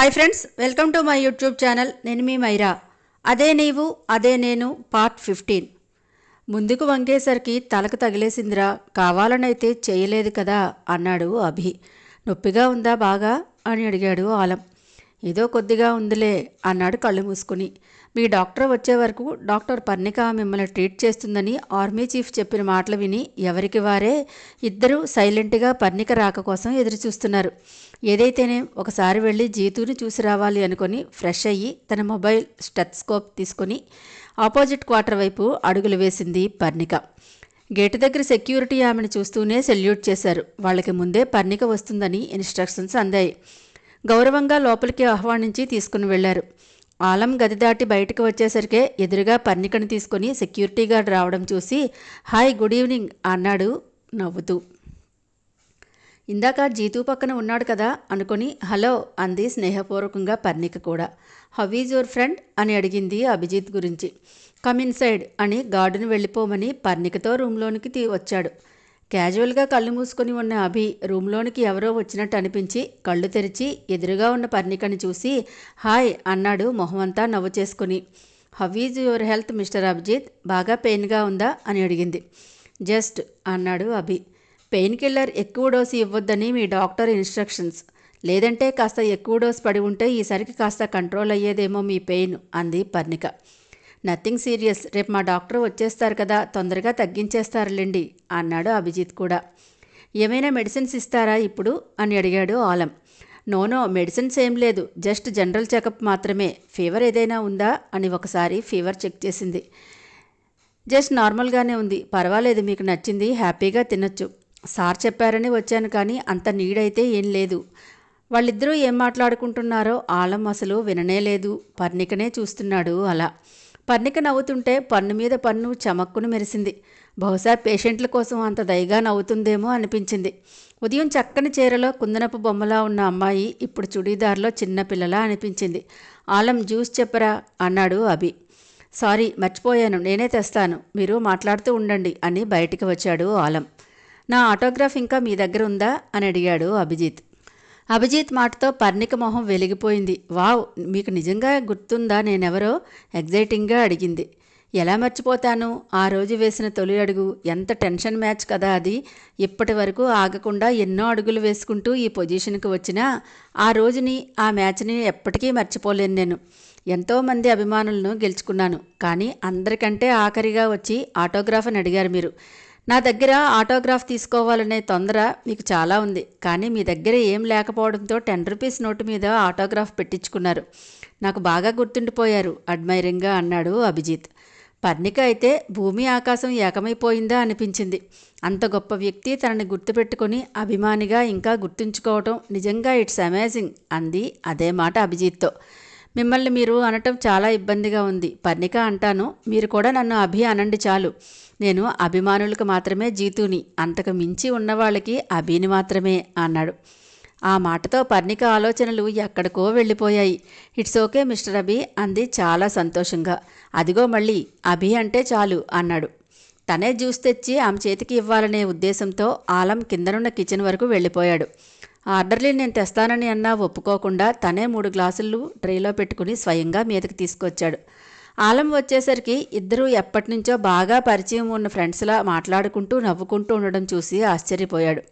Hi friends welcome to my YouTube channel నేను మీ మైరా. అదే నీవు అదే నేను పార్ట్ ఫిఫ్టీన్ ముందుకు వంగేసరికి తలకు తగిలేసిందిరా. కావాలనైతే చేయలేదు కదా అన్నాడు అభి. నొప్పిగా ఉందా బాగా? అని అడిగాడు ఆలం. ఏదో కొద్దిగా ఉందిలే అన్నాడు కళ్ళు మూసుకుని. మీ డాక్టర్ వచ్చే వరకు డాక్టర్ పర్ణిక మిమ్మల్ని ట్రీట్ చేస్తుందని ఆర్మీ చీఫ్ చెప్పిన మాటలు విని ఎవరికి వారే ఇద్దరూ సైలెంట్గా పర్ణిక రాక కోసం ఎదురుచూస్తున్నారు. ఏదైతేనే ఒకసారి వెళ్ళి జీతుని చూసి రావాలి అనుకొని ఫ్రెష్ అయ్యి తన మొబైల్ స్టెత్స్కోప్ తీసుకొని ఆపోజిట్ క్వార్టర్ వైపు అడుగులు వేసింది పర్ణిక. గేటు దగ్గర సెక్యూరిటీ ఆమెను చూస్తూనే సెల్యూట్ చేశారు. వాళ్ళకి ముందే పర్ణిక వస్తుందని ఇన్స్ట్రక్షన్స్ అందాయి. గౌరవంగా లోపలికి ఆహ్వానించి తీసుకుని వెళ్ళారు. ఆలం గది దాటి బయటకు వచ్చేసరికే ఎదురుగా పర్ణికను తీసుకొని సెక్యూరిటీ గార్డ్ రావడం చూసి హాయ్ గుడ్ ఈవినింగ్ అన్నాడు నవ్వుతూ. ఇందాక జీతూ పక్కన ఉన్నాడు కదా అనుకుని హలో అంది స్నేహపూర్వకంగా పర్ణిక కూడా. How is your friend? అని అడిగింది అభిజిత్ గురించి. కమ్ ఇన్సైడ్ అని గార్డును వెళ్ళిపోమని పర్ణికతో రూమ్లోనికి తీ వచ్చాడు. క్యాజువల్గా కళ్ళు మూసుకొని ఉన్న అభి రూమ్లోనికి ఎవరో వచ్చినట్టు అనిపించి కళ్ళు తెరిచి ఎదురుగా ఉన్న పర్ణికని చూసి హాయ్ అన్నాడు మొహమంతా నవ్వు చేసుకుని. How is your health mister Abhijit? బాగా పెయిన్గా ఉందా? అని అడిగింది. జస్ట్ అన్నాడు అభి. పెయిన్ కిల్లర్ ఎక్కువ డోసు ఇవ్వొద్దని మీ డాక్టర్ ఇన్స్ట్రక్షన్స్. లేదంటే కాస్త ఎక్కువ డోసు పడి ఉంటే ఈసరికి కాస్త కంట్రోల్ అయ్యేదేమో మీ పెయిన్ అంది పర్ణిక. నథింగ్ సీరియస్ రేపు మా డాక్టర్ వచ్చేస్తారు కదా తొందరగా తగ్గించేస్తారులేండి అన్నాడు అభిజిత్ కూడా. ఏమైనా మెడిసిన్స్ ఇస్తారా ఇప్పుడు? అని అడిగాడు ఆలం. నోనో మెడిసిన్స్ ఏం లేదు జస్ట్ జనరల్ చెకప్ మాత్రమే. ఫీవర్ ఏదైనా ఉందా? అని ఒకసారి ఫీవర్ చెక్ చేసింది. జస్ట్ నార్మల్గానే ఉంది పర్వాలేదు మీకు నచ్చింది హ్యాపీగా తినొచ్చు. సార్ చెప్పారని వచ్చాను కానీ అంత నీడైతే ఏం లేదు. వాళ్ళిద్దరూ ఏం మాట్లాడుకుంటున్నారో ఆలం అసలు విననే లేదు పర్ణికనే చూస్తున్నాడు అలా. పర్ణిక నవ్వుతుంటే పన్ను మీద పన్ను చమక్కును మెరిసింది. బహుశా పేషెంట్ల కోసం అంత దయగా నవ్వుతుందేమో అనిపించింది. ఉదయం చక్కని చీరలో కుందనపు బొమ్మలా ఉన్న అమ్మాయి ఇప్పుడు చుడీదార్లో చిన్నపిల్లలా అనిపించింది. ఆలం జ్యూస్ చెప్పరా? అన్నాడు అభి. సారీ మర్చిపోయాను. నేనే తెస్తాను. మీరు మాట్లాడుతూ ఉండండి అని బయటికి వచ్చాడు ఆలం. నా ఆటోగ్రాఫ్ ఇంకా మీ దగ్గర ఉందా? అని అడిగాడు అభిజిత్. అభిజిత్ మాటతో పర్ణిక మొహం వెలిగిపోయింది. వావ్ మీకు నిజంగా గుర్తుందా? నేనెవరో? ఎగ్జైటింగ్గా అడిగింది. ఎలా మర్చిపోతాను? ఆ రోజు వేసిన తొలి అడుగు. ఎంత టెన్షన్ మ్యాచ్ కదా అది. ఇప్పటి వరకు ఆగకుండా ఎన్నో అడుగులు వేసుకుంటూ ఈ పొజిషన్కి వచ్చినా ఆ రోజుని ఆ మ్యాచ్ని ఎప్పటికీ మర్చిపోలేను నేను. ఎంతోమంది అభిమానులను గెలుచుకున్నాను. కానీ అందరికంటే ఆఖరిగా వచ్చి ఆటోగ్రాఫ్ అని అడిగారు మీరు. నా దగ్గర ఆటోగ్రాఫ్ తీసుకోవాలనే తొందర మీకు చాలా ఉంది. కానీ మీ దగ్గర ఏం లేకపోవడంతో టెన్ రూపీస్ నోటు మీద ఆటోగ్రాఫ్ పెట్టించుకున్నారు. నాకు బాగా గుర్తుండిపోయారు అడ్మైరింగ్గా అన్నాడు అభిజిత్. పర్ణిక అయితే భూమి ఆకాశం ఏకమైపోయిందా అనిపించింది. అంత గొప్ప వ్యక్తి తనని గుర్తుపెట్టుకుని అభిమానిగా ఇంకా గుర్తుంచుకోవటం నిజంగా ఇట్స్ అమేజింగ్ అంది అదే మాట అభిజిత్తో. మిమ్మల్ని మీరు అనటం చాలా ఇబ్బందిగా ఉంది పర్ణిక అంటాను. మీరు కూడా నన్ను అభి అనండి చాలు. నేను అభిమానులకు మాత్రమే జీతుని అంతకు మించి ఉన్నవాళ్ళకి అభిని మాత్రమే అన్నాడు. ఆ మాటతో పర్ణిక ఆలోచనలు ఎక్కడికో వెళ్ళిపోయాయి. ఇట్స్ ఓకే మిస్టర్ అభి అంది చాలా సంతోషంగా. అదిగో మళ్ళీ అభి అంటే చాలు అన్నాడు. తనే జ్యూస్ తెచ్చి ఆమె చేతికి ఇవ్వాలనే ఉద్దేశంతో ఆలం కిందనున్న కిచెన్ వరకు వెళ్ళిపోయాడు. ఆర్డర్లు నేను తెస్తానని అన్నా ఒప్పుకోకుండా తనే మూడు గ్లాసులు ట్రేలో పెట్టుకుని స్వయంగా మీదకి తీసుకొచ్చాడు. ఆలం వచ్చేసరికి ఇద్దరూ ఎప్పటినుంచో బాగా పరిచయం ఉన్న ఫ్రెండ్స్లా మాట్లాడుకుంటూ నవ్వుకుంటూ ఉండడం చూసి ఆశ్చర్యపోయాడు.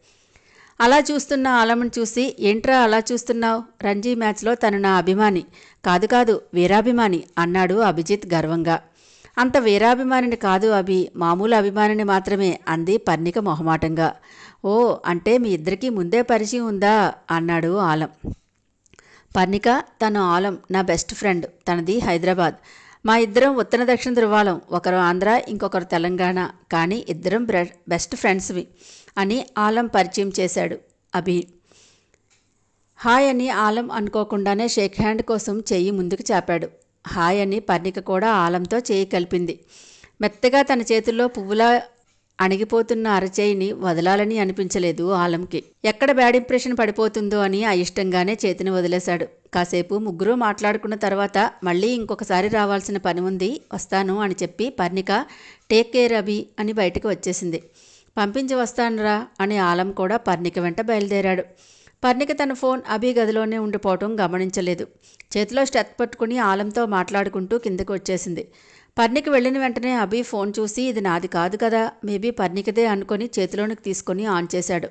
అలా చూస్తున్న ఆలంను చూసి ఏంట్రా అలా చూస్తున్నావు? రంజీ మ్యాచ్లో తను నా అభిమాని. కాదు కాదు వీరాభిమాని అన్నాడు అభిజిత్ గర్వంగా. అంత వీరాభిమానిని కాదు అభి మామూలు అభిమానిని మాత్రమే అంది పర్ణిక మొహమాటంగా. ఓ అంటే మీ ఇద్దరికీ ముందే పరిచయం ఉందా? అన్నాడు ఆలం. పర్ణిక తను ఆలం నా బెస్ట్ ఫ్రెండ్ తనది హైదరాబాద్. మా ఇద్దరం ఉత్తర దక్షిణ ధృవాలం ఒకరు ఆంధ్ర ఇంకొకరు తెలంగాణ. కానీ ఇద్దరం బెస్ట్ ఫ్రెండ్స్వి అని ఆలం పరిచయం చేశాడు అభి. హాయ్ అని ఆలం అనుకోకుండానే షేక్ హ్యాండ్ కోసం చెయ్యి ముందుకు చాపాడు. హాయ్ అని పర్ణిక కూడా ఆలంతో చేయి కలిపింది. మెత్తగా తన చేతుల్లో పువ్వులా అణిగిపోతున్న అరచేయిని వదలాలని అనిపించలేదు ఆలంకి. ఎక్కడ బ్యాడ్ ఇంప్రెషన్ పడిపోతుందో అని అయిష్టంగానే చేతిని వదిలేశాడు. కాసేపు ముగ్గురు మాట్లాడుకున్న తర్వాత మళ్ళీ ఇంకొకసారి రావాల్సిన పని ఉంది వస్తాను అని చెప్పి పర్ణిక టేక్ కేర్ అభి అని బయటకు వచ్చేసింది. పంపించి వస్తానురా అని ఆలం కూడా పర్ణిక వెంట బయలుదేరాడు. పర్ణిక తన ఫోన్ అభి గదిలోనే ఉండిపోవటం గమనించలేదు. చేతిలో స్టెత్ పట్టుకుని ఆలంతో మాట్లాడుకుంటూ కిందకు వచ్చేసింది. పర్ణికి వెళ్ళిన వెంటనే అభి ఫోన్ చూసి ఇది నాది కాదు కదా మేబీ పర్ణికదే అనుకొని చేతిలోనికి తీసుకొని ఆన్ చేశాడు.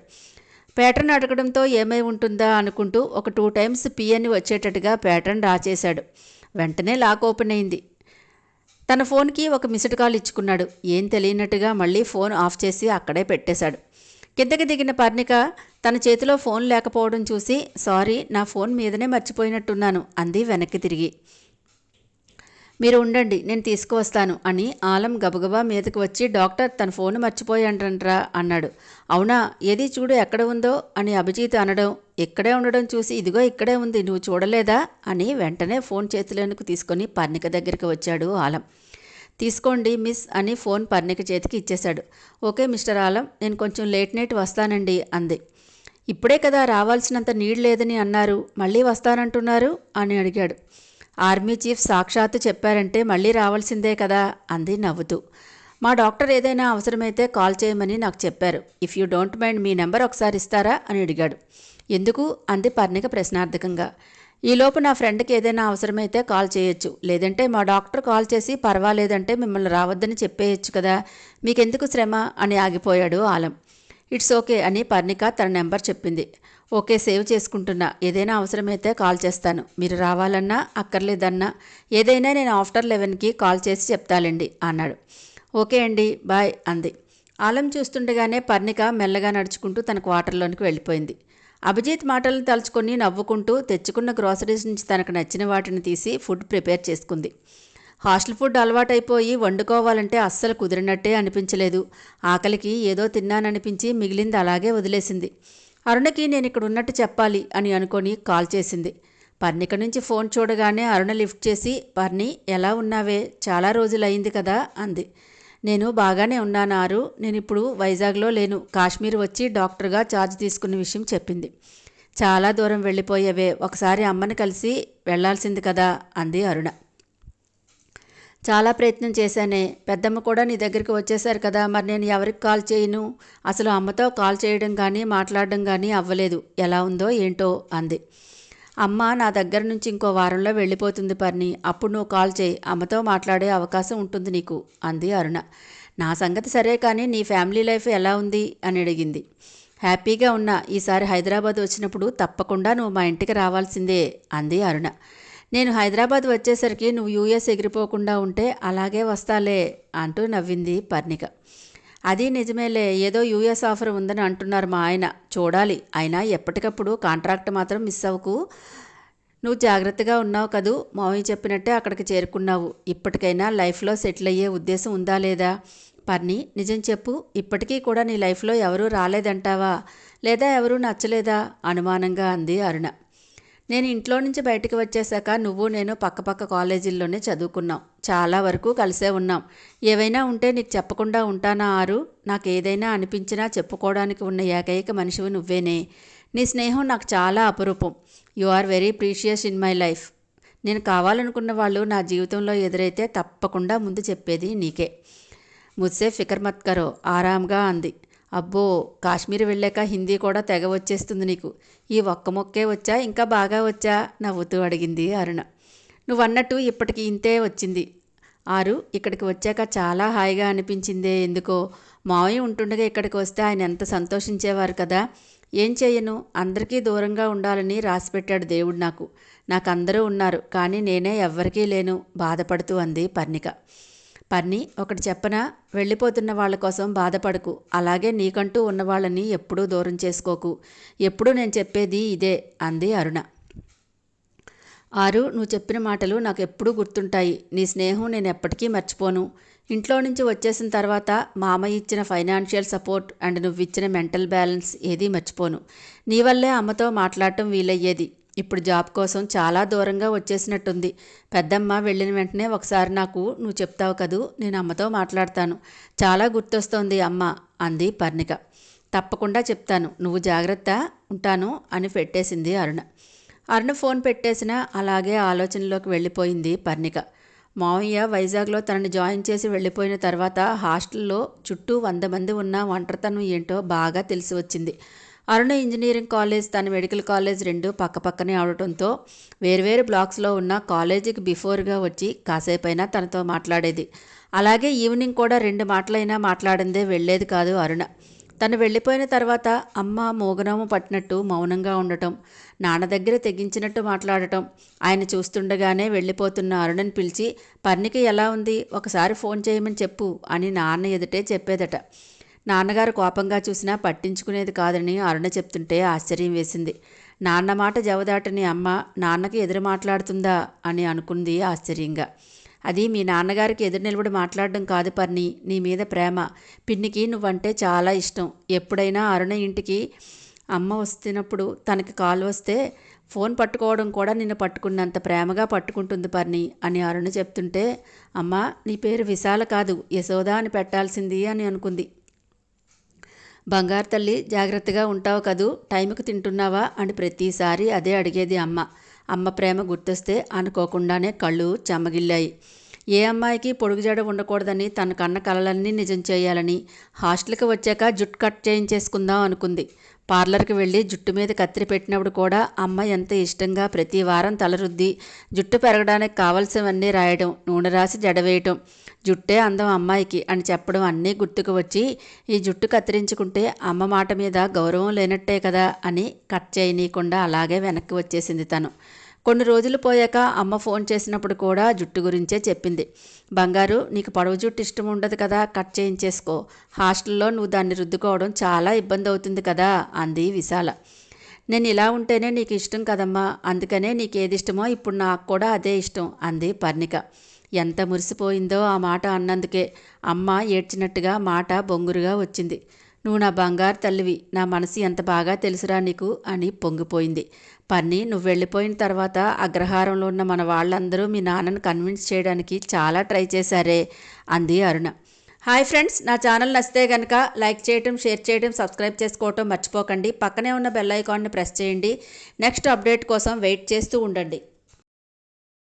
ప్యాటర్న్ అడగడంతో ఏమై ఉంటుందా అనుకుంటూ ఒక టూ టైమ్స్ పిఎన్ని వచ్చేటట్టుగా ప్యాటర్న్ రాచేశాడు. వెంటనే లాక్ ఓపెన్ అయింది. తన ఫోన్కి ఒక మిస్డ్ కాల్ ఇచ్చుకున్నాడు. ఏం తెలియనట్టుగా మళ్ళీ ఫోన్ ఆఫ్ చేసి అక్కడే పెట్టేశాడు. కిందకి దిగిన పర్ణిక తన చేతిలో ఫోన్ లేకపోవడం చూసి సారీ నా ఫోన్ మీదనే మర్చిపోయినట్టున్నాను అంది వెనక్కి తిరిగి. మీరు ఉండండి నేను తీసుకువస్తాను అని ఆలం గబగబా మీదకి వచ్చి డాక్టర్ తన ఫోన్ మర్చిపోయాండ్రంట్రా అన్నాడు. అవునా ఏది చూడు ఎక్కడ ఉందో అని అభిజిత్ అనడం ఇక్కడే ఉండడం చూసి ఇదిగో ఇక్కడే ఉంది నువ్వు చూడలేదా అని వెంటనే ఫోన్ చేతిలోనికి తీసుకొని పర్ణిక దగ్గరికి వచ్చాడు ఆలం. తీసుకోండి మిస్ అని ఫోన్ పర్ణిక చేతికి ఇచ్చేశాడు. ఓకే మిస్టర్ ఆలం నేను కొంచెం లేట్ నైట్ వస్తానండి అంది. ఇప్పుడే కదా రావాల్సినంత నీడ్ లేదని అన్నారు మళ్ళీ వస్తానంటున్నారు అని అడిగాడు. ఆర్మీ చీఫ్ సాక్షాత్తు చెప్పారంటే మళ్ళీ రావాల్సిందే కదా అంది నవ్వుతూ. మా డాక్టర్ ఏదైనా అవసరమైతే కాల్ చేయమని నాకు చెప్పారు. ఇఫ్ యూ డోంట్ మైండ్ మీ నెంబర్ ఒకసారి ఇస్తారా అని అడిగాడు. ఎందుకు? అంది పర్ణిక ప్రశ్నార్థకంగా. ఈలోపు నా ఫ్రెండ్కి ఏదైనా అవసరమైతే కాల్ చేయొచ్చు. లేదంటే మా డాక్టర్ కాల్ చేసి పర్వాలేదంటే మిమ్మల్ని రావద్దని చెప్పేయచ్చు కదా. మీకెందుకు శ్రమ? అని ఆగిపోయాడు ఆలం. ఇట్స్ ఓకే అని పర్ణిక తన నెంబర్ చెప్పింది. ఓకే సేవ్ చేసుకుంటున్నా. ఏదైనా అవసరమైతే కాల్ చేస్తాను. మీరు రావాలన్నా అక్కర్లేదన్నా ఏదైనా నేను ఆఫ్టర్ లెవెన్కి కాల్ చేసి చెప్తాలండి అన్నాడు. ఓకే అండి బాయ్ అంది. ఆలం చూస్తుండగానే పర్ణిక మెల్లగా నడుచుకుంటూ తన క్వార్టర్లోనికి వెళ్ళిపోయింది. అభిజిత్ మాటలను తలుచుకొని నవ్వుకుంటూ తెచ్చుకున్న గ్రోసరీస్ నుంచి తనకు నచ్చిన వాటిని తీసి ఫుడ్ ప్రిపేర్ చేసుకుంది. హాస్టల్ ఫుడ్ అలవాటైపోయి వండుకోవాలంటే అస్సలు కుదిరినట్టే అనిపించలేదు. ఆకలికి ఏదో తిన్నాననిపించి మిగిలింది అలాగే వదిలేసింది. అరుణకి నేను ఇక్కడ ఉన్నట్టు చెప్పాలి అని అనుకొని కాల్ చేసింది. పర్ణిక నుంచి ఫోన్ చూడగానే అరుణ లిఫ్ట్ చేసి పర్ణి ఎలా ఉన్నావే? చాలా రోజులైంది కదా అంది. నేను బాగానే ఉన్నాను ఆరు. నేను ఇప్పుడు వైజాగ్లో లేను. కాశ్మీర్ వచ్చి డాక్టర్గా ఛార్జ్ తీసుకున్న విషయం చెప్పింది. చాలా దూరం వెళ్ళిపోయేవే. ఒకసారి అమ్మని కలిసి వెళ్ళాల్సింది కదా అంది అరుణ. చాలా ప్రయత్నం చేశానే. పెద్దమ్మ కూడా నీ దగ్గరికి వచ్చేసారు కదా మరి నేను ఎవరికి కాల్ చేయను? అసలు అమ్మతో కాల్ చేయడం కానీ మాట్లాడడం కానీ అవ్వలేదు. ఎలా ఉందో ఏంటో అంది. అమ్మ నా దగ్గర నుంచి ఇంకో వారంలో వెళ్ళిపోతుంది పర్ని అప్పుడు నువ్వు కాల్ చేయి. అమ్మతో మాట్లాడే అవకాశం ఉంటుంది నీకు అంది అరుణ. నా సంగతి సరే కానీ నీ ఫ్యామిలీ లైఫ్ ఎలా ఉంది? అని అడిగింది. హ్యాపీగా ఉన్నా. ఈసారి హైదరాబాద్ వచ్చినప్పుడు తప్పకుండా నువ్వు మా ఇంటికి రావాల్సిందే అంది అరుణ. నేను హైదరాబాద్ వచ్చేసరికి నువ్వు యూఎస్ ఎగిరిపోకుండా ఉంటే అలాగే వస్తాలే అంటూ నవ్వింది పర్ణిక. అది నిజమేలే ఏదో యూఎస్ ఆఫర్ ఉందని అంటున్నారు మా ఆయన. చూడాలి అయినా ఎప్పటికప్పుడు కాంట్రాక్ట్ మాత్రం మిస్ అవ్వకు. నువ్వు జాగ్రత్తగా ఉన్నావు కదూ మామయ్య చెప్పినట్టే అక్కడికి చేరుకున్నావు. ఇప్పటికైనా లైఫ్లో సెటిల్ అయ్యే ఉద్దేశం ఉందా లేదా? పర్ని నిజం చెప్పు ఇప్పటికీ కూడా నీ లైఫ్లో ఎవరూ రాలేదంటావా? లేదా ఎవరూ నచ్చలేదా? అనుమానంగా అంది అరుణ. నేను ఇంట్లో నుంచి బయటకు వచ్చేసాక నువ్వు నేను పక్కపక్క కాలేజీల్లోనే చదువుకున్నాం. చాలా వరకు కలిసే ఉన్నాం. ఏవైనా ఉంటే నీకు చెప్పకుండా ఉంటానా ఆరు? నాకు ఏదైనా అనిపించినా చెప్పుకోవడానికి ఉన్న ఏకైక మనిషివి నువ్వేనే. నీ స్నేహం నాకు చాలా అపురూపం. You are very precious in my life. నేను కావాలనుకున్న వాళ్ళు నా జీవితంలో ఎదురైతే తప్పకుండా ముందు చెప్పేది నీకే. ముస్సే ఫికర్ మత్ కరో ఆరాంగా అంది. అబ్బో కాశ్మీర్ వెళ్ళాక హిందీ కూడా తెగ వచ్చేస్తుంది నీకు. ఈ ఒక్క మొక్కే వచ్చా? ఇంకా బాగా వచ్చా? నవ్వుతూ అడిగింది అరుణ. నువ్వన్నట్టు ఇప్పటికి ఇంతే వచ్చింది. ఆరు ఇక్కడికి వచ్చాక చాలా హాయిగా అనిపించిందే ఎందుకో? మావయ్య ఉంటుండగా ఇక్కడికి వస్తే ఆయన ఎంత సంతోషించేవారు కదా? ఏం చేయను? అందరికీ దూరంగా ఉండాలని రాసిపెట్టాడు దేవుడు నాకు. నాకు అందరూ ఉన్నారు కానీ నేనే ఎవ్వరికీ లేను బాధపడుతూ అంది పర్ణిక. పర్ని ఒకటి చెప్పనా వెళ్ళిపోతున్న వాళ్ళ కోసం బాధపడకు. అలాగే నీకంటూ ఉన్న వాళ్ళని ఎప్పుడూ దూరం చేసుకోకు. ఎప్పుడూ నేను చెప్పేది ఇదే అంది అరుణ. ఆరు నువ్వు చెప్పిన మాటలు నాకు ఎప్పుడూ గుర్తుంటాయి. నీ స్నేహం నేను ఎప్పటికీ మర్చిపోను. ఇంట్లో నుంచి వచ్చేసిన తర్వాత మామయ్య ఇచ్చిన ఫైనాన్షియల్ సపోర్ట్ అండ్ నువ్వు ఇచ్చిన మెంటల్ బ్యాలెన్స్ ఏదీ మర్చిపోను. నీ వల్లే అమ్మతో మాట్లాడటం వీలయ్యేది. ఇప్పుడు జాబ్ కోసం చాలా దూరంగా వచ్చేసినట్టుంది. పెద్దమ్మ వెళ్ళిన వెంటనే ఒకసారి నాకు నువ్వు చెప్తావు కదూ నేను అమ్మతో మాట్లాడతాను. చాలా గుర్తొస్తోంది అమ్మ అంది పర్ణిక. తప్పకుండా చెప్తాను. నువ్వు జాగ్రత్త ఉంటాను అని పెట్టేసింది అరుణ. అరుణ ఫోన్ పెట్టేసిన అలాగే ఆలోచనలోకి వెళ్ళిపోయింది పర్ణిక. మావయ్య వైజాగ్లో తనని జాయిన్ చేసి వెళ్ళిపోయిన తర్వాత హాస్టల్లో చుట్టూ వంద మంది ఉన్న ఒంటరితనం ఏంటో బాగా తెలిసి వచ్చింది. అరుణ ఇంజనీరింగ్ కాలేజ్ తన మెడికల్ కాలేజ్ రెండు పక్కపక్కనే అవడంతో వేర్వేరు బ్లాక్స్లో ఉన్న కాలేజీకి బిఫోర్గా వచ్చి కాసేపైనా తనతో మాట్లాడేది. అలాగే ఈవినింగ్ కూడా రెండు మాటలైనా మాట్లాడిందే వెళ్ళేది కాదు అరుణ. తను వెళ్ళిపోయిన తర్వాత అమ్మ మోగనాము పట్టినట్టు మౌనంగా ఉండటం నాన్న దగ్గర తెగించినట్టు మాట్లాడటం ఆయన చూస్తుండగానే వెళ్ళిపోతున్న అరుణని పిలిచి పర్నికి ఎలా ఉంది? ఒకసారి ఫోన్ చేయమని చెప్పు అని నాన్న ఎదుటే చెప్పేదట. నాన్నగారు కోపంగా చూసినా పట్టించుకునేది కాదని అరుణ చెప్తుంటే ఆశ్చర్యం వేసింది. నాన్న మాట జవదాటని అమ్మ నాన్నకి ఎదురు మాట్లాడుతుందా అని అనుకుంది ఆశ్చర్యంగా. అది మీ నాన్నగారికి ఎదురు నిలబడి మాట్లాడడం కాదు పర్ని నీ మీద ప్రేమ. పిన్నికి నువ్వంటే చాలా ఇష్టం. ఎప్పుడైనా అరుణ ఇంటికి అమ్మ వస్తున్నప్పుడు తనకి కాల్ వస్తే ఫోన్ పట్టుకోవడం కూడా నిన్ను పట్టుకున్నంత ప్రేమగా పట్టుకుంటుంది పర్ని అని అరుణ చెప్తుంటే అమ్మ నీ పేరు విశాల కాదు యశోద అని పెట్టాల్సింది అని అనుకుంది. బంగారు తల్లి జాగ్రత్తగా ఉంటావు కదూ టైంకి తింటున్నావా? అని ప్రతిసారి అదే అడిగేది అమ్మ. అమ్మ ప్రేమ గుర్తొస్తే అనుకోకుండానే కళ్ళు చెమ్మగిల్లాయి ఏ అమ్మాయికి పొడుగు జడ ఉండకూడదని తన కన్న కలలన్నీ నిజం చేయాలని హాస్టల్కి వచ్చాక జుట్టు కట్ చేయించేసుకుందాం అనుకుంది. పార్లర్కి వెళ్ళి జుట్టు మీద కత్తిరి పెట్టినప్పుడు కూడా అమ్మ ఎంత ఇష్టంగా ప్రతి వారం తలరుద్ది. జుట్టు పెరగడానికి కావలసినవన్నీ రాయడం నూనె రాసి జడవేయటం జుట్టే అందం అమ్మాయికి అని చెప్పడం అన్నీ గుర్తుకు వచ్చి ఈ జుట్టు కత్తిరించుకుంటే అమ్మ మాట మీద గౌరవం లేనట్టే కదా అని కట్ చేయనీయకుండా అలాగే వెనక్కి వచ్చేసింది తను. కొన్ని రోజులు పోయాక అమ్మ ఫోన్ చేసినప్పుడు కూడా జుట్టు గురించే చెప్పింది. బంగారు నీకు పొడవు జుట్టు ఇష్టం ఉండదు కదా కట్ చేయించేసుకో. హాస్టల్లో నువ్వు దాన్ని రుద్దుకోవడం చాలా ఇబ్బంది అవుతుంది కదా అంది విశాల. నేను ఇలా ఉంటేనే నీకు ఇష్టం కదమ్మా అందుకనే నీకు ఏది ఇష్టమో ఇప్పుడు నాకు కూడా అదే ఇష్టం అంది పర్ణిక. ఎంత మురిసిపోయిందో ఆ మాట అన్నందుకే. అమ్మ ఏడ్చినట్టుగా మాట బొంగురుగా వచ్చింది. నువ్వు నా బంగారు తల్లివి. నా మనసు ఎంత బాగా తెలుసురా నీకు? అని పొంగిపోయింది. పన్ని నువ్వు వెళ్ళిపోయిన తర్వాత అగ్రహారంలో ఉన్న మన వాళ్ళందరూ మీ నాన్నను కన్విన్స్ చేయడానికి చాలా ట్రై చేశారే అంది అరుణ. హాయ్ ఫ్రెండ్స్ నా ఛానల్ నచ్చితే కనుక లైక్ చేయటం షేర్ చేయటం సబ్స్క్రైబ్ చేసుకోవటం మర్చిపోకండి. పక్కనే ఉన్న బెల్ ఐకాన్ని ప్రెస్ చేయండి. నెక్స్ట్ అప్డేట్ కోసం వెయిట్ చేస్తూ ఉండండి.